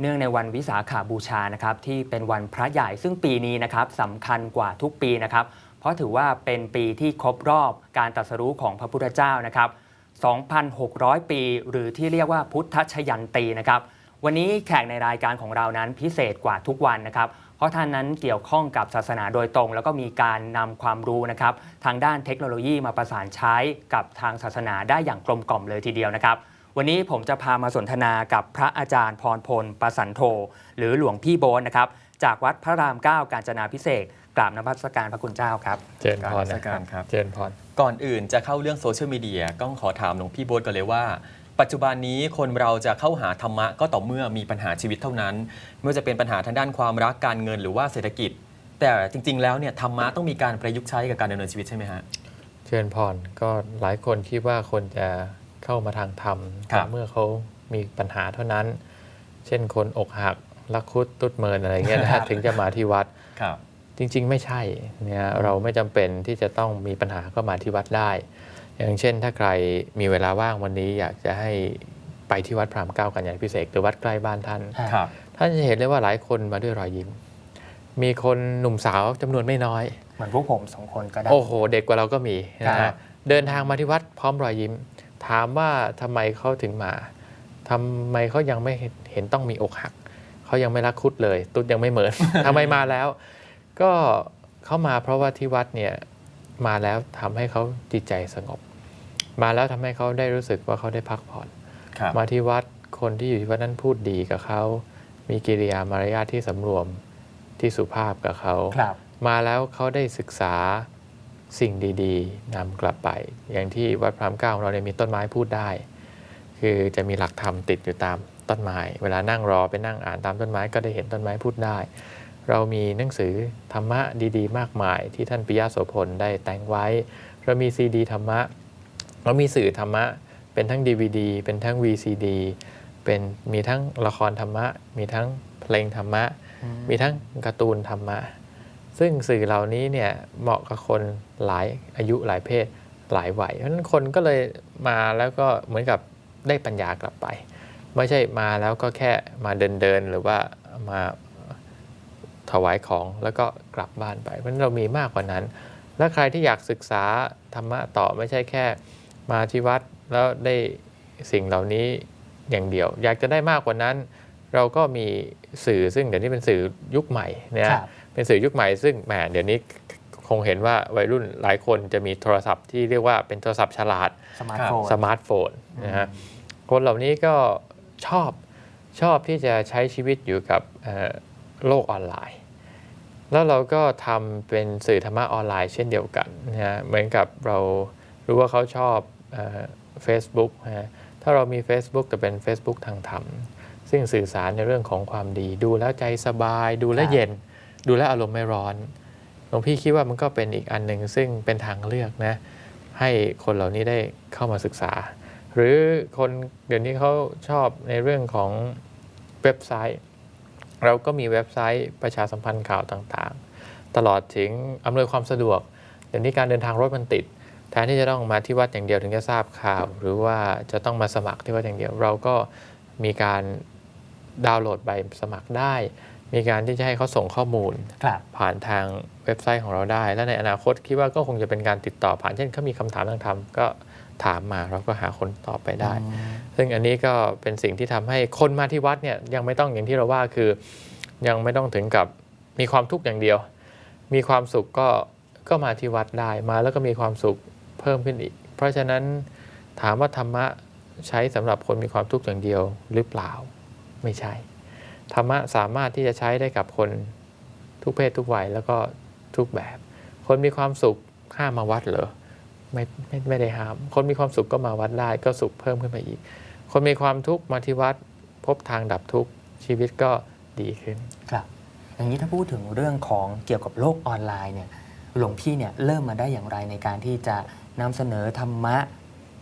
เนื่องในวันวิสาขาบูชานะครับที่เป็นวันพระใหญ่ซึ่งปีนี้นะครับสำคัญกว่าทุกปีนะครับ เพราะถือว่าเป็นปีที่ครบรอบการตรัสรู้ของพระพุทธเจ้านะครับ 2,600 ปี หรือที่เรียกว่าพุทธชยันตีนะครับ วันนี้แขกในรายการของเรานั้นพิเศษกว่าทุกวันนะครับ เพราะท่านนั้นเกี่ยวข้องกับศาสนาโดยตรง แล้วก็มีการนำความรู้นะครับ ทางด้านเทคโนโลยีมาประสานใช้กับทางศาสนาได้อย่างกลมกล่อมเลยทีเดียวนะครับ วันนี้ผมจะพามาสนทนากับพระอาจารย์พรพลประสันโท หรือหลวงพี่โบนนะครับ จากวัดพระรามเก้ากาญจนาพิเศษกกราบนมัสการพระคุณเจ้าครับ เจริญพรกราบนมัสนะคการรับครับเจริญพรก่อนอื่นจะเข้าเรื่องโซเชียลมีเดียก็ขอถามหลวงพี่โบ๊ทกันเลยว่าปัจจุบันนี้คนเราจะเข้าหาธรรมะก็ต่อเมื่อมีปัญหาชีวิตเท่านั้นไม่ว่าจะเป็นปัญหาทางด้านความรักการเงินหรือว่าเศรษฐกิจ แต่จริง ๆ แล้วเนี่ยธรรมะต้องมีการประยุกต์ใช้กับการดำเนินชีวิตใช่ไหมฮะเจริญพรก็หลายคนคิดว่าคนจะ เข้ามาทางธรรมครับต่อเมื่อเขามีปัญหาเท่านั้น เช่นคนอกหักลักคุดตุดเมินอะไรเงี้ยนะถึงจะมาที่วัดครับจริง ๆ ไม่ใช่เนี่ยเราไม่จำเป็นที่จะต้องมีปัญหาก็มาที่วัดได้ อย่างเช่น ถ้าใครมีเวลาว่างวันนี้อยากจะให้ไปที่วัดพระรามเก้ากันยานพิเศษกหรือวัดใกล้บ้านท่านครับท่านจะเห็นเลยว่าหลายคนมาด้วยรอยยิ้ม มีคนหนุ่มสาวจำนวนไม่น้อยเหมือนพวกผมสองคนก็ได้โอ้โห เด็กกว่าเราก็มีนะครัฮะบเดินทางมาที่วัดพร้อมรอยยิ้ม ถามว่าทำไมเขาถึงมาทำไมเขายังไม่เห็นต้องมีอกหัก เขายังไม่รักคุดเลย ตุ๊ดยังไม่เหมือนทำไมมาแล้ว ก็เขามาเพราะว่าที่วัดเนี่ยมาแล้วทำให้เขาจิตใจสงบ มาแล้วทำให้เขาได้รู้สึกว่าเขาได้พักผ่อนครับมาที่วัดคนที่อยู่ที่วัดนั้นพูดดีกับเขา มีกิริยามารยาทที่สำรวมที่สุภาพกับเขาครับมาแล้วเขาได้ศึกษา สิ่งดีๆนำกลับไป อย่างที่วัดพระรามเก้าของเราเนี่ยมีต้นไม้พูดได้ คือจะมีหลักธรรมติดอยู่ตามต้นไม้ เวลานั่งรอไปนั่งอ่านตามต้นไม้ก็ได้เห็นต้นไม้พูดได้ เรามีหนังสือธรรมะดีๆ มากมาย ที่ท่านปิยะโสพลได้แต่งไว้ เรามีซีดีธรรมะ เรามีสื่อธรรมะ เป็นทั้ง DVD เป็นทั้ง VCD เป็นมีทั้งละครธรรมะ มีทั้งเพลงธรรมะ มีทั้งการ์ตูนธรรมะ ซึ่งสื่อเหล่านี้เนี่ยเหมาะกับคนหลายอายุหลายเพศหลายวัยเพราะฉะนั้นคนก็เลยมาแล้วก็เหมือนกับได้ปัญญากลับไป ไม่ใช่มาแล้วก็แค่มาเดินเดินหรือว่ามาถวายของแล้วก็กลับบ้านไป เพราะนั้นเรามีมากกว่านั้น และใครที่อยากศึกษาธรรมะต่อไม่ใช่แค่มาที่วัดแล้วได้สิ่งเหล่านี้อย่างเดียว อยากจะได้มากกว่านั้น เราก็มีสื่อซึ่งเดี๋ยวนี้เป็นสื่อยุคใหม่เนะฮะครับ เป็นสื่อยุคใหม่ซึ่งแหมเดี๋ยวนี้คงเห็นว่าวัยรุ่นหลายคนจะมีโทรศัพท์ที่เรียกว่าเป็นโทรศัพท์ฉลาดสมาร์ทโฟนสมาร์ทโฟนนะฮะคนเหล่านี้ก็ชอบชอบที่จะใช้ชีวิตอยู่กับเอ่อโลกออนไลน์ แล้วเราก็ทำเป็นสื่อธรรมะออนไลน์เช่นเดียวกันนะฮะเหมือนกับเรารู้ว่าเขาชอบเฟซบุ๊กนะฮะถ้าเรามี Facebook แต่เป็น Facebook ทางธรรมซึ่งสื่อสารในเรื่องของความดี ดูแล้วใจสบายดูแลวครับเย็น ดูแลอารมณ์ไม่ร้อนหลวงพี่คิดว่ามันก็เป็นอีกอันหนึ่งซึ่งเป็นทางเลือกนะ ให้คนเหล่านี้ได้เข้ามาศึกษา หรือคนเดี๋ยวนี้เขาชอบในเรื่องของเว็บไซต์ เราก็มีเว็บไซต์ประชาสัมพันธ์ข่าวต่างๆ ตลอดถึงอำนวยความสะดวกเดี๋ยวนี้การเดินทางรถมันติดแทนที่จะต้องมาที่วัดอย่างเดียวถึงจะทราบข่าว หรือว่าจะต้องมาสมัครที่วัดอย่างเดียว เราก็มีการดาวน์โหลดใบสมัครได้ มีการที่จะให้เขาส่งข้อมูลครับผ่านทางเว็บไซต์ของเราได้ และในอนาคตคิดว่าก็คงจะเป็นการติดต่อผ่านเช่นเขามีคำถามทางธรรมก็ถามมาเราก็หาคนตอบไปได้ ซึ่งอันนี้ก็เป็นสิ่งที่ทำให้คนมาที่วัดเนี่ยยังไม่ต้องอย่างที่เราว่าคือ ยังไม่ต้องถึงกับมีความทุกข์อย่างเดียว มีความสุขก็ก็มาที่วัดได้มาแล้วก็มีความสุขเพิ่มขึ้นอีก เพราะฉะนั้นถามว่าธรรมะใช้สำหรับคนมีความทุกข์อย่างเดียวหรือเปล่าไม่ใช่ ธรรมะสามารถที่จะใช้ได้กับคนทุกเพศทุกวัยแล้วก็ทุกแบบ คนมีความสุขห้ามมาวัดเหรอไม่ไม่ไม่ได้ห้าม คนมีความสุขก็มาวัดได้ก็สุขเพิ่มขึ้นไปอีก คนมีความทุกข์มาที่วัดพบทางดับทุกข์ชีวิตก็ดีขึ้นครับอย่างนี้ถ้าพูดถึงเรื่องของเกี่ยวกับโลกออนไลน์เนี่ยหลวงพี่เนี่ยเริ่มมาได้อย่างไรในการที่จะนำเสนอธรรมะ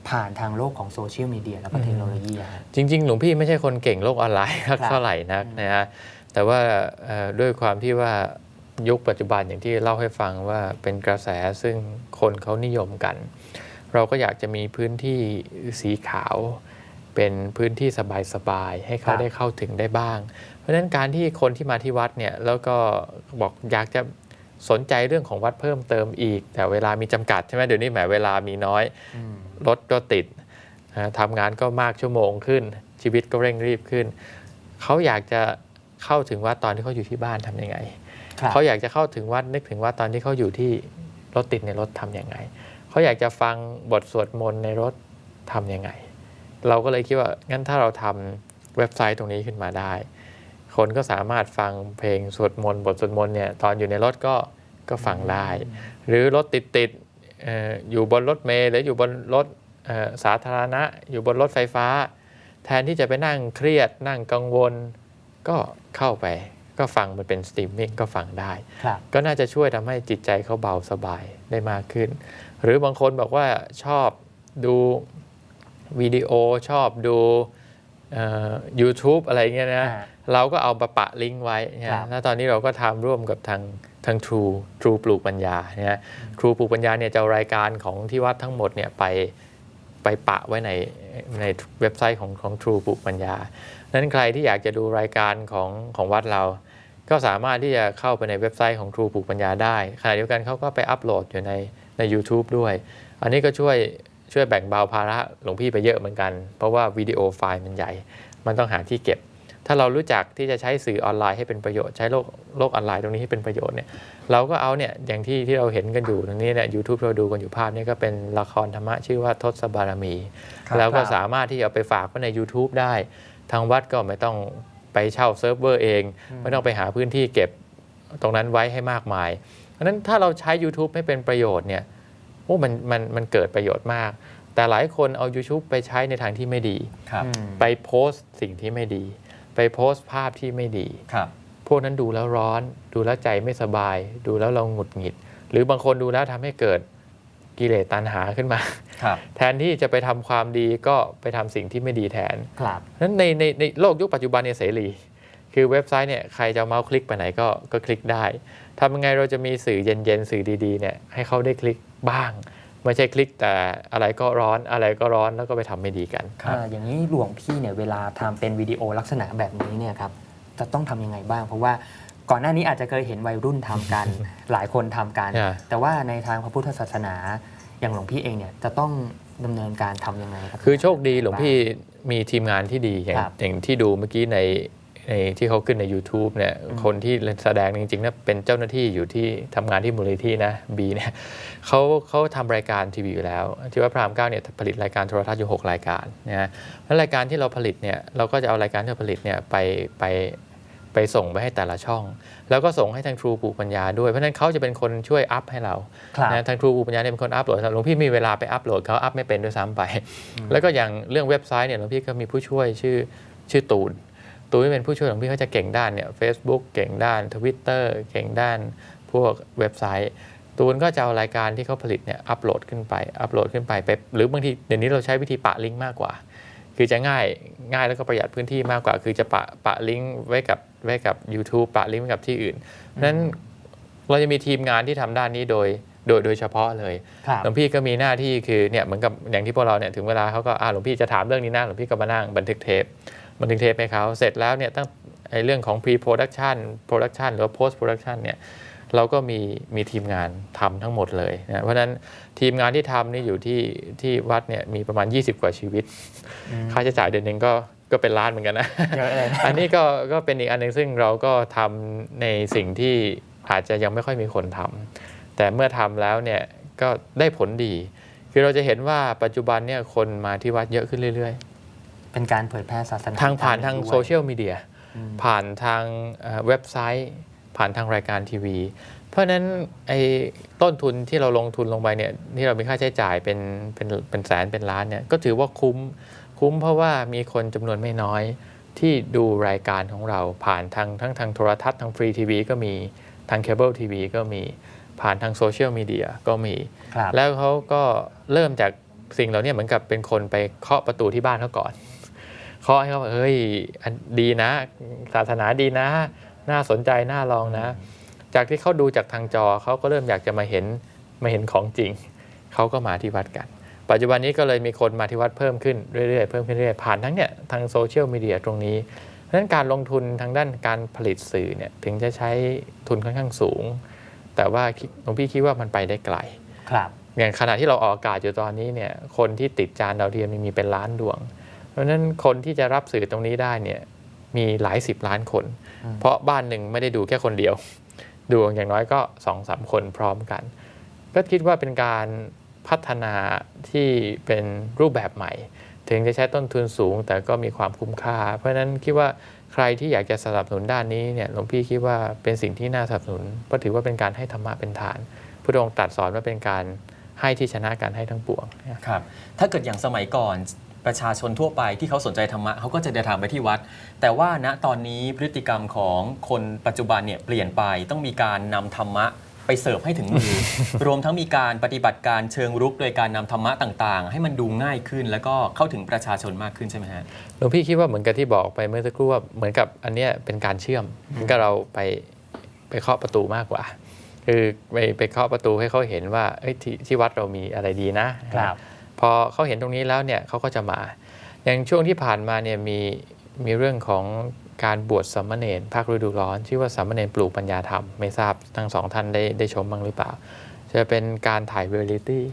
ผ่านทางโลกของโซเชียลมีเดียแล้วก็เทคโนโลยีอะฮะจริง ๆ หลวงพี่ไม่ใช่คนเก่งโลกออนไลน์ครับเท่าไหร่นักนะฮะแต่ว่าเอ่อด้วยความที่ว่ายุคปัจจุบันอย่างที่เล่าให้ฟังว่าเป็นกระแสซึ่งคนเขานิยมกัน เราก็อยากจะมีพื้นที่สีขาว เป็นพื้นที่สบายๆให้คเขารับได้เข้าถึงได้บ้าง เพราะฉะนั้นการที่คนที่มาที่วัดเนี่ยแล้วก็บอกอยากจะ สนใจเรื่องของวัดเพิ่มเติมอีก แต่เวลามีจำกัดใช่ไหมเดี๋ยวนี้แหมเวลามีน้อยอืมรถก็ติดนะทำงานก็มากชั่วโมงขึ้น ชีวิตก็เร่งรีบขึ้น เขาอยากจะเข้าถึงวัดตอนที่เขาอยู่ที่บ้านทำยังไงครับเขาอยากจะเข้าถึงวัดนึกถึงวัดตอนที่เขาอยู่ที่รถติดในรถทำยังไง เขาอยากจะฟังบทสวดมนต์ในรถทำยังไง เราก็เลยคิดว่างั้นถ้าเราทำเว็บไซต์ตรงนี้ขึ้นมาได้ คนก็สามารถฟังเพลงสวดมนต์บทสวดมนต์เนี่ยตอนอยู่ในรถก็ก็ฟังได้ หรือรถติดติดๆเอ่ออยู่บนรถเมล์หรืออยู่บนรถเอ่อสาธารณะ อยู่บนรถไฟฟ้า แทนที่จะไปนั่งเครียด นั่งกังวล ก็เข้าไป ก็ฟังมันเป็นสตรีมมิ่งก็ฟังได้ครับก็น่าจะช่วยทำให้จิตใจเขาเบาสบายได้มากขึ้น หรือบางคนบอกว่าชอบดูวิดีโอชอบดูเอ่อ YouTube อะไรเงี้ยนะอ่า เราก็เอามาปะลิงก์ไว้นะครับแล้วตอนนี้เราก็ทำร่วมกับทางทาง True True ปลูกปัญญาเนี่ย True ปลูกปัญญาเนี่ยจะเอารายการของที่วัดทั้งหมดเนี่ยไปไปปะไว้ในในเว็บไซต์ของของ True ปลูกปัญญานั้นใครที่อยากจะดูรายการของของวัดเรา ก็สามารถที่จะเข้าไปในเว็บไซต์ของ True ปลูกปัญญาได้ขณะเดียวกันเขาก็ไปอัปโหลดอยู่ในใน YouTube ด้วย อันนี้ก็ช่วยช่วยแบ่งเบาภาระหลวงพี่ไปเยอะเหมือนกัน เพราะว่าวิดีโอไฟล์มันใหญ่ มันต้องหาที่เก็บ ถ้าเรารู้จักที่จะใช้สื่อออนไลน์ให้เป็นประโยชน์ใช้โลกโลกออนไลน์ตรงนี้ให้เป็นประโยชน์เนี่ยเราก็เอาเนี่ยอย่างที่ที่เราเห็นกันอยู่ตรงนี้เนี่ยยูทูบเราดูกันอยู่ภาพนี้ก็เป็นละครธรรมะชื่อว่าทศบารมีครับแล้วก็ครับสามารถที่จะเอาไปฝากไว้ใน YouTube ได้ ทางวัดก็ไม่ต้องไปเช่าเซิร์ฟเวอร์เอง ไม่ต้องไปหาพื้นที่เก็บตรงนั้นไว้ให้มากมายเพราะฉะนั้นถ้าเราใช้ YouTube ให้เป็นประโยชน์เนี่ยโอ้มันมันมันเกิดประโยชน์มาก แต่หลายคนเอา YouTube ไปใช้ในทางที่ไม่ดีครับอืมไปโพสต์สิ่งที่ไม่ดี ไปโพสต์ภาพที่ไม่ดีครับ พวกนั้นดูแล้วร้อน ดูแล้วใจไม่สบาย ดูแล้วเราหงุดหงิด หรือบางคนดูแล้วทำให้เกิดกิเลสตัณหาขึ้นมาครับแทนที่จะไปทำความดีก็ไปทำสิ่งที่ไม่ดีแทนครับนั้นในในในโลกยุคปัจจุบันเนี่ยเสรีคือเว็บไซต์เนี่ยใครจะเอาเมาส์คลิกไปไหนก็ก็คลิกได้ทำยังไงเราจะมีสื่อเย็นๆ สื่อดีๆเนี่ยให้เขาได้คลิกบ้าง ไม่ใช่คลิกแต่อะไรก็ร้อนอะไรก็ร้อนแล้วก็ไปทำไม่ดีกันครับอ่าอย่างนี้หลวงพี่เนี่ยเวลาทำเป็นวิดีโอลักษณะแบบนี้เนี่ยครับจะต้องทำยังไงบ้าง เพราะว่าก่อนหน้านี้อาจจะเคยเห็นวัยรุ่นทำกันหลายคนทำกันอ่าแต่ว่าในทางพระพุทธศาสนา อย่างหลวงพี่เองเนี่ยจะต้องดำเนินการทำยังไงครับคือโชคดีหลวงพี่มีทีมงานที่ดีอย่างครับอย่างที่ดูเมื่อกี้ใน ในที่เขาขึ้นใน YouTube เนี่ยอืมคนที่แสดงจริงๆนะเป็นเจ้าหน้าที่อยู่ที่ทำงานที่มูลนิธินะบีเนี่ยเขาเขาทำรายการทีวีอยู่แล้ว ที่ว่าพระรามเก้าเนี่ยผลิตรายการโทรทัศน์อยู่ 6 รายการนะฮะแล้วรายการที่เราผลิตเนี่ยเราก็จะเอารายการที่เราผลิตเนี่ยไปไปไปส่งไปให้แต่ละช่อง แล้วก็ส่งให้ทางทรูปูปัญญาด้วย เพราะฉะนั้นเขาจะเป็นคนช่วยอัพให้เราครับนะทางครูปูปัญญาเนี่ยเป็นคนอัพโหลดหลวงพี่มีเวลาไปอัพโหลดเขาอัพไม่เป็นด้วยซ้ำไป แล้วก็อย่างเรื่องเว็บไซต์เนี่ยหลวงพี่ก็มีผู้ช่วยชื่อชื่อตูน ตูนเป็นผู้ช่วยของพี่เขาจะเก่งด้านเนี่ย Facebook เก่งด้าน Twitter เก่งด้านพวกเว็บไซต์ ตูนก็จะเอารายการที่เขาผลิตเนี่ยอัพโหลดขึ้นไปอัพโหลดขึ้นไปไป หรือบางทีเดี๋ยวนี้เราใช้วิธีปะลิงก์มากกว่า คือจะง่ายง่ายแล้วก็ประหยัดพื้นที่มากกว่า คือจะปะปะลิงก์ไว้กับไว้กับ YouTube ปะลิงก์ไว้กับที่อื่นเพราะฉะนั้นเราจะมีทีมงานที่ทำด้านนี้โดยโดยโดยเฉพาะเลยครับหลวงพี่ก็มีหน้าที่คือเนี่ยเหมือนกับอย่างที่พวกเราเนี่ยถึงเวลาเขาก็อ่าหลวงพี่จะถามเรื่องนี้นะหลวงพี่ก็มานั่งบันทึกเทป บันทึกเทปให้เขาเสร็จแล้วเนี่ยตั้งไอ้เรื่องของ pre production production หรือว่า post production เนี่ยเราก็มีมีทีมงานทำทั้งหมดเลยนะเพราะฉะนั้นทีมงานที่ทำนี่อยู่ที่ที่วัดเนี่ยมีประมาณ 20 กว่าชีวิตอืมค่าใช้จ่ายเดือนหนึ่งก็ก็เป็นล้านเหมือนกันนะเยอะเลยนะอันนี้ก็ก็เป็นอีกอันหนึงซึ่งเราก็ทำในสิ่งที่อาจจะยังไม่ค่อยมีคนทำแต่เมื่อทำแล้วเนี่ยก็ได้ผลดี คือเราจะเห็นว่าปัจจุบันเนี่ยคนมาที่วัดเยอะขึ้นเรื่อย เป็นการเผยแพร่ศาสนาๆทางผ่านทางด้วยโซเชียลมีเดียอืมผ่านทางเอ่อเว็บไซต์ ผ่านทางรายการทีวี เพราะฉะนั้นไอ้ต้นทุนที่เราลงทุนลงไปเนี่ยที่เรามีค่าใช้จ่ายเป็นเป็นเป็นแสนเป็นล้านเนี่ยก็ถือว่าคุ้มคุ้มเพราะว่ามีคนจำนวนไม่น้อยที่ดูรายการของเราผ่านทางทั้งทางโทรทัศน์ทางฟรีทีวีก็มีทางเคเบิลทีวีก็มีผ่านทางโซเชียลมีเดียก็มีครับแล้วเขาก็เริ่มจากสิ่งเหล่านี้เหมือนกับเป็นคนไปเคาะประตูที่บ้านเขาก่อน เคาะให้เขาบอกเฮ้ยอันดีนะ ศาสนาดีนะ น่าสนใจน่าลองนะ จากที่เขาดูจากทางจอเขาก็เริ่มอยากจะมาเห็นมาเห็นของจริง เขาก็มาที่วัดกัน ปัจจุบันนี้ก็เลยมีคนมาที่วัดเพิ่มขึ้นเรื่อยๆเพิ่มขึ้นเรื่อยๆผ่านทั้งเนี่ยทางโซเชียลมีเดียตรงนี้เพราะฉะนั้นการลงทุนทางด้านการผลิตสื่อเนี่ยถึงจะใช้ทุนค่อนข้างสูง แต่ว่าคิดหลวงพี่คิดว่ามันไปได้ไกล ครับอย่างขณะที่เราออกอากาศอยู่ตอนนี้เนี่ยคนที่ติดจานดาวเทียมมีเป็นล้านดวง เพราะฉะนั้นคนที่จะรับสื่อตรงนี้ได้เนี่ยมีหลายสิบล้านคนอืมเพราะบ้านหนึ่งไม่ได้ดูแค่คนเดียว ดูอย่างน้อยก็สองสามคนพร้อมกัน ก็คิดว่าเป็นการพัฒนาที่เป็นรูปแบบใหม่ ถึงจะใช้ต้นทุนสูง แต่ก็มีความคุ้มค่า เพราะฉะนั้นคิดว่าใครที่อยากจะสนับสนุนด้านนี้เนี่ยหลวงพี่คิดว่าเป็นสิ่งที่น่าสนับสนุนเพราะถือว่าเป็นการให้ธรรมะเป็นฐานพระองค์ตรัดสอนว่าเป็นการให้ที่ชนะการให้ทั้งปวงครับถ้าเกิดอย่างสมัยก่อน ประชาชนทั่วไปที่เขาสนใจธรรมะเขาก็จะเดินทางไปที่วัด แต่ว่าณตอนนี้พฤติกรรมของคนปัจจุบันเนี่ยเปลี่ยนไปต้องมีการนำธรรมะไปเสิร์ฟให้ถึงมือ รวมทั้งมีการปฏิบัติการเชิงรุกโดยการนำธรรมะต่างๆ ให้มันดูง่ายขึ้น แล้วก็เข้าถึงประชาชนมากขึ้นใช่ไหมฮะหลวงพี่คิดว่าเหมือนกับที่บอกไปเมื่อสักครู่ว่าเหมือนกับอันเนี้ยเป็นการเชื่อมเหมือนกับเราไปไปเคาะประตูมากกว่า คือไปไปเคาะประตูให้เขาเห็นว่าเอ้ยที่ที่วัดเรามีอะไรดีนะครับ พอเขาเห็นตรงนี้แล้วเนี่ยเขาก็จะมา อย่างช่วงที่ผ่านมาเนี่ยมีมีเรื่องของการบวชสามเณรภาคฤดูร้อน ชื่อว่าสามเณรปลูกปัญญาธรรม ไม่ทราบทั้งสองท่านได้ได้ชมบ้างหรือเปล่า จะเป็นการถ่ายเรียลิตี้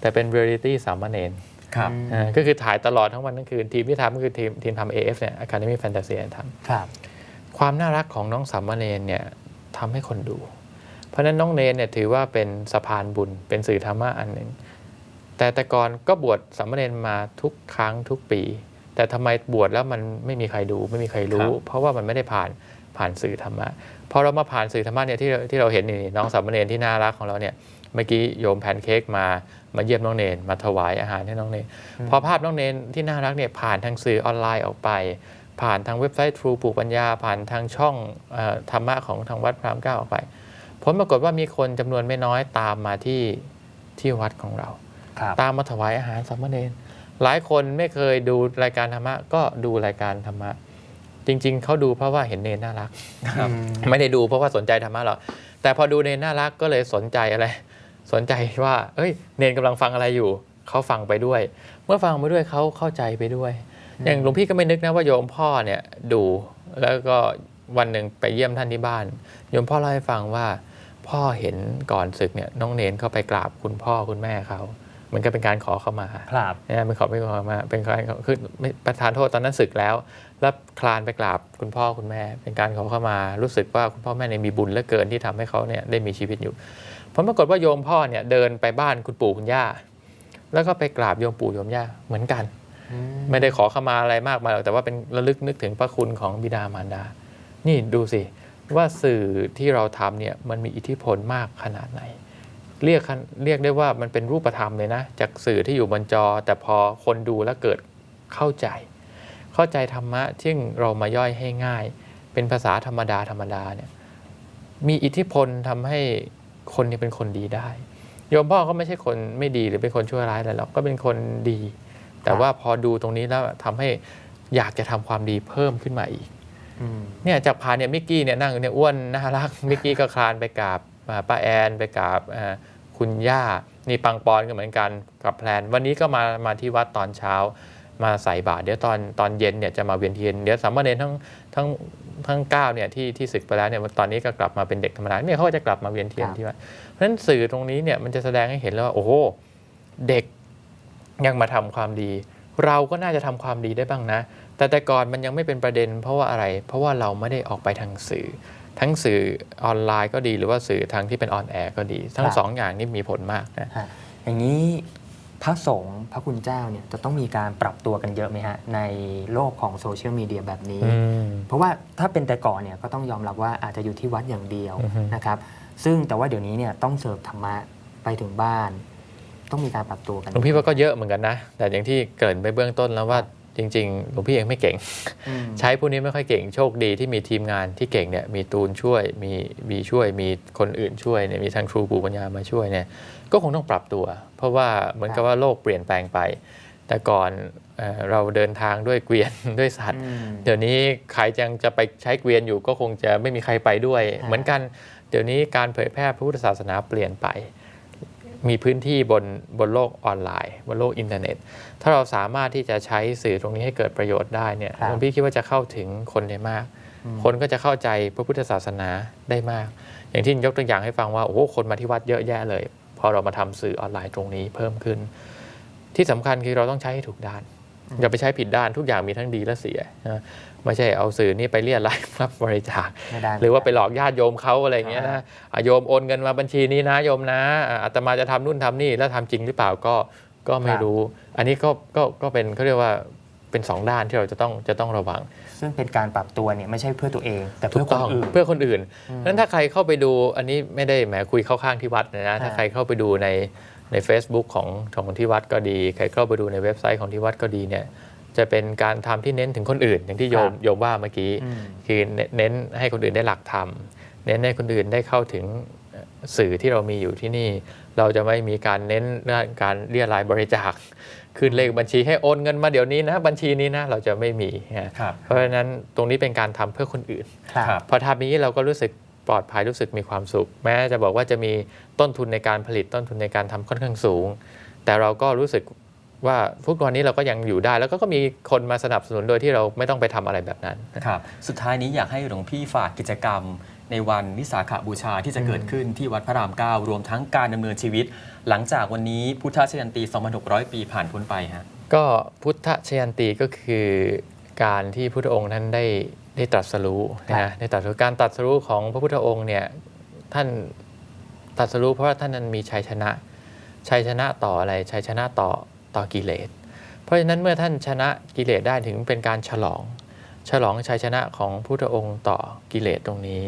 แต่เป็นเรียลิตี้สามเณรครับอ่าก็คือถ่ายตลอดทั้งวันทั้งคืน ทีมที่ทำก็คือทีมทีมทำ AF เนี่ย Academy Fantasy ทครับำความน่ารักของน้องสามเณรเนี่ยทำให้คนดู เพราะฉะนั้นน้องเนรเนี่ยถือว่าเป็นสะพานบุญเป็นสื่อธรรมะอันหนึ่ง แต่แต่ก่อนก็บวชสามเณรมาทุกครั้งทุกปี แต่ทำไมบวชแล้วมันไม่มีใครดูไม่มีใครรู้ครับเพราะว่ามันไม่ได้ผ่านผ่านสื่อธรรมะพอเรามาผ่านสื่อธรรมะเนี่ยที่เราที่เราเห็นนี่น้องสามเณรที่น่ารักของเราเนี่ยเมื่อกี้โยมแพนเค้กมามาเยี่ยมน้องเนรมาถวายอาหารให้น้องเนรพอภาพน้องเนนที่น่ารักเนี่ยผ่านทางสื่อออนไลน์ออกไป ผ่านทางเว็บไซต์ทรูปลูกปัญญา ผ่านทางช่องเออธรรมะของทางวัดพระรามเก้าออกไปผลปรากฏว่ามีคนจำนวนไม่น้อยตามมาที่ที่วัดของเราครับ ตามมาถวายอาหารสามเณรหลายคนไม่เคยดูรายการธรรมะ ก็ดูรายการธรรมะ จริง ๆเขาดูเพราะว่าเห็นเนนน่ารักครับอืมไม่ได้ดูเพราะว่าสนใจธรรมะหรอกแต่พอดูเนนน่ารักก็เลยสนใจอะไร สนใจว่า เอ้ย เนนกำลังฟังอะไรอยู่เขาฟังไปด้วย เมื่อฟังไปด้วยเขาเข้าใจไปด้วย อย่างหลวงพี่ก็ไม่นึกนะว่าโยมพ่อเนี่ยดูแล้วก็วันหนึ่งไปเยี่ยมท่านที่บ้าน โยมพ่อเล่าให้ฟังว่า พ่อเห็นก่อนศึกเนี่ยน้องเนนเข้าไปกราบคุณพ่อคุณแม่เขาเห มือนกับเป็นการขอเข้ามาครับเนี่ยเป็นขอไม่ขอมาเป็นการขอคือไม่ประธานโทษตอนนั้นศึกแล้ว แล้วคลานไปกราบคุณพ่อคุณแม่ เป็นการขอเข้ามารู้สึกว่าคุณพ่อแม่เนี่ยมีบุญเหลือเกินที่ทำให้เขาเนี่ยได้มีชีวิตอยู่ผลปรากฏว่าโยมพ่อเนี่ยเดินไปบ้านคุณปู่คุณย่า แล้วก็ไปกราบโยมปู่โยมย่าเหมือนกัน ไม่ได้ขอเข้ามาอะไรมากมายหรอกแต่ว่าเป็นระลึกนึกถึงพระคุณของบิดามารดา นี่ดูสิว่าสื่อที่เราทำเนี่ยมันมีอิทธิพลมากขนาดไหน เรียกคันเรียกได้ว่ามันเป็นรูปธรรมเลยนะ จากสื่อที่อยู่บนจอ แต่พอคนดูแล้วเกิดเข้าใจ เข้าใจธรรมะที่เรามาย่อยให้ง่าย เป็นภาษาธรรมดาธรรมดาเนี่ยมีอิทธิพลทำให้คนเนี่ยเป็นคนดีได้โยมพ่อก็ไม่ใช่คนไม่ดีหรือเป็นคนชั่วร้ายอะไรหรอกก็เป็นคนดี แต่ว่าพอดูตรงนี้แล้วทำให้อยากจะทำความดีเพิ่มขึ้นมาอีกอืมเนี่ยจากพานเนี่ยมิกกี้เนี่ยนั่งอยู่เนี่ยอ้วนน่ารักมิกกี้ก็คลานไปกราบอ่าป้าแอนไปกราบอ่า คุณย่า นี่ปังปอนก็เหมือนกันกับแพลน วันนี้ก็มามาที่วัดตอนเช้ามาใส่บาตรเดี๋ยวตอนตอนเย็นเนี่ยจะมาเวียนเทียนเดี๋ยวสามเณรทั้งทั้งทั้งเก้าเนี่ยที่ที่ศึกไปแล้วเนี่ยตอนนี้ก็กลับมาเป็นเด็กธรรมดาเนี่ยเขาก็จะกลับมาเวียนเทียนครับที่วัดเพราะฉะนั้นสื่อตรงนี้เนี่ยมันจะแสดงให้เห็นแล้วว่าโอ้โหเด็กยังมาทำความดี เราก็น่าจะทำความดีได้บ้างนะ แต่แต่ก่อนมันยังไม่เป็นประเด็น เพราะว่าอะไร เพราะว่าเราไม่ได้ออกไปทางสื่อ ทั้งสื่อออนไลน์ก็ดีหรือว่าสื่อทางที่เป็นออนแอร์ก็ดี ทั้คงรับสองอย่างนี่มีผลมากนะฮะอย่างนี้พระสงฆ์พระคุณเจ้าเนี่ยจะต้องมีการปรับตัวกันเยอะไหมฮะ ในโลกของโซเชียลมีเดียแบบนี้อืมเพราะว่าถ้าเป็นแต่ก่อนเนี่ยก็ต้องยอมรับว่าอาจจะอยู่ที่วัดอย่างเดียวอือฮึนะครับ ซึ่งแต่ว่าเดี๋ยวนี้เนี่ยต้องเสิร์ฟธรรมะไปถึงบ้าน ต้องมีการปรับตัวกันหลวงพี่ว่าก็เยอะเหมือนกันนะ แต่อย่างที่เกริ่นไปเบื้องต้นแล้วว่า จริงๆหลวงพี่เองไม่เก่งอืมใช้พวกนี้ไม่ค่อยเก่งโชคดีที่มีทีมงานที่เก่งเนี่ยมีตูนช่วยมีบีช่วยมีคนอื่นช่วยเนี่ยมีทางครูปูปัญญามาช่วยเนี่ยก็คงต้องปรับตัว เพราะว่าเหมือนกับว่าโลกเปลี่ยนแปลงไป แต่ก่อนเอ่อเราเดินทางด้วยเกวียนด้วยสัตว์อืมเดี๋ยวนี้ใครยังจะไปใช้เกวียนอยู่ก็คงจะไม่มีใครไปด้วยอ่าเหมือนกันเดี๋ยวนี้การเผยแพร่พระพุทธศาสนาเปลี่ยนไป มีพื้นที่บนบนโลกออนไลน์ บนโลกอินเทอร์เน็ต ถ้าเราสามารถที่จะใช้สื่อตรงนี้ให้เกิดประโยชน์ได้เนี่ยครับหลวงพี่คิดว่าจะเข้าถึงคนได้มาก คนก็จะเข้าใจพระพุทธศาสนาได้มาก อย่างที่ยกตัวอย่างให้ฟังว่าโอ้โหคนมาที่วัดเยอะแยะเลย พอเรามาทำสื่อออนไลน์ตรงนี้เพิ่มขึ้น ที่สำคัญคือเราต้องใช้ให้ถูกด้าน อย่าไปใช้ผิดด้านทุกอย่างมีทั้งดีและเสียนะไม่ใช่เอาสื่อนี้ไปเรียรายรับบริจาคไม่ได้หรือว่าไปหลอกญาติโยมเขาอะไรอย่างเงี้ยนะอะโยมโอนเงินมาบัญชีนี้นะโยมนะอะอาตมาจะทำนู่นทำนี่แล้วทำจริงหรือเปล่าก็ก็ไม่รู้ อันนี้ก็ก็ก็เป็นเขาเรียกว่าเป็นสองด้านที่เราจะต้องจะต้องระวัง ซึ่งเป็นการปรับตัวเนี่ยไม่ใช่เพื่อตัวเอง แต่ถูเพื่อกคต้นองอื่นเพื่อคนอื่นอืมนั้นถ้าใครเข้าไปดูอันนี้ไม่ได้แหมคุยเข้าข้างที่วัดนะนะถ้าอ่าใครเข้าไปดูใน ใน Facebook ของของที่วัดก็ดี ใครเข้าไปดูในเว็บไซต์ของที่วัดก็ดีเนี่ยจะเป็นการทำที่เน้นถึงคนอื่น อย่างที่โยมโยมว่าเมื่อกี้อืมคือเน้นเน้นให้คนอื่นได้หลักธรรมเน้นให้คนอื่นได้เข้าถึงสื่อที่เรามีอยู่ที่นี่ เราจะไม่มีการเน้นเรื่องการเรียรายบริจาคขึ้นเลขบัญชีให้โอนเงินมาเดี๋ยวนี้นะ บัญชีนี้นะเราจะไม่มีนะครับเพราะฉะนั้นตรงนี้เป็นการทำเพื่อคนอื่นครับครับพอทำนี้เราก็รู้สึก ปลอดภัยรู้สึกมีความสุข แม้จะบอกว่าจะมีต้นทุนในการผลิตต้นทุนในการทำค่อนข้างสูง แต่เราก็รู้สึกว่าทุกวันนี้เราก็ยังอยู่ได้ แล้วก็ก็มีคนมาสนับสนุนโดยที่เราไม่ต้องไปทำอะไรแบบนั้นครับสุดท้ายนี้อยากให้หลวงพี่ฝากกิจกรรมในวันวิสาขบูชาที่จะเกิดขึ้นที่วัดพระรามเก้ารวมทั้งการดำเนินชีวิต หลังจากวันนี้พุทธชยันตี 2,600 ปีผ่านพ้นไปฮะก็พุทธชยันตีก็คือการที่พุทธองค์ท่านได้ ได้ตรัสรู้ครับนะได้ตรัสรู้การตรัสรู้ของพระพุทธองค์เนี่ยท่านตรัสรู้เพราะว่าท่านนั้นมีชัยชนะชัยชนะต่ออะไรชัยชนะต่อต่อกิเลส เพราะฉะนั้นเมื่อท่านชนะกิเลสได้ถึงเป็นการฉลอง ฉลองชัยชนะของพุทธองค์ต่อกิเลสตรงนี้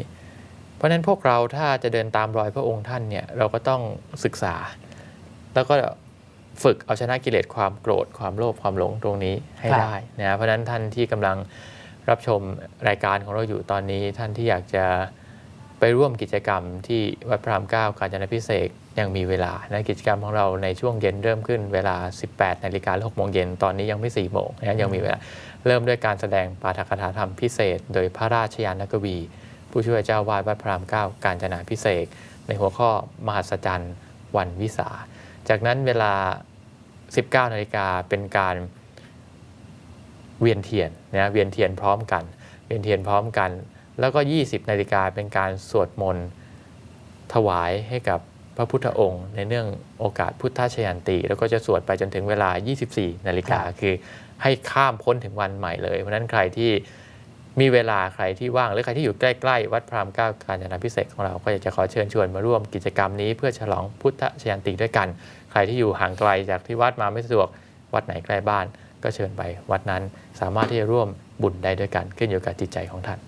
เพราะฉะนั้นพวกเราถ้าจะเดินตามรอยพระองค์ท่านเนี่ยเราก็ต้องศึกษา แล้วก็ฝึกเอาชนะกิเลสความโกรธความโลภความหลงตรงนี้ให้ครับได้นะเพราะฉะนั้นท่านที่กำลัง รับชมรายการของเราอยู่ตอนนี้ ท่านที่อยากจะไปร่วมกิจกรรมที่วัดพระรามเก้าการจนาพิเศษยังมีเวลานะกิจกรรมของเราในช่วงเย็นเริ่มขึ้นเวลา 18นาฬิกาหรือ6โมงเย็นตอนนี้ยังไม่ 4 โมงนะยังมีเวลา เริ่มด้วยการแสดงปาฐกถาธรรมพิเศษ โดยพระราชยานกวี ผู้ช่วยเจ้าวาดวัดพระรามเก้าการจนาพิเศษในหัวข้อมหัศจรรย์วันวิสา จากนั้นเวลา 19นาฬิกาเป็นการ เวียนเทียนนะเวียนเทียนพร้อมกัน เวียนเทียนพร้อมกัน แล้วก็ 20นาฬิกาเป็นการสวดมนต์ถวายให้กับพระพุทธองค์ ในเนื่องโอกาสพุทธชยันตี แล้วก็จะสวดไปจนถึงเวลา 24 นาฬิกาครับคือให้ข้ามพ้นถึงวันใหม่เลย เพราะฉะนั้นใครที่มีเวลาใครที่ว่าง หรือใครที่อยู่ใกล้ๆ วัดพระรามเก้าการจนาพิเศษกของเรา ก็อยากจะขอเชิญชวนมาร่วมกิจกรรมนี้เพื่อฉลองพุทธชยันตีด้วยกัน ใครที่อยู่ห่างไกลจากที่วัดมาไม่สะดวกวัดไหนใกล้บ้าน ก็เชิญไปวัดนั้นสามารถที่จะร่วมบุญได้ด้วยกันขึ้นอยู่กับจิตใจของท่าน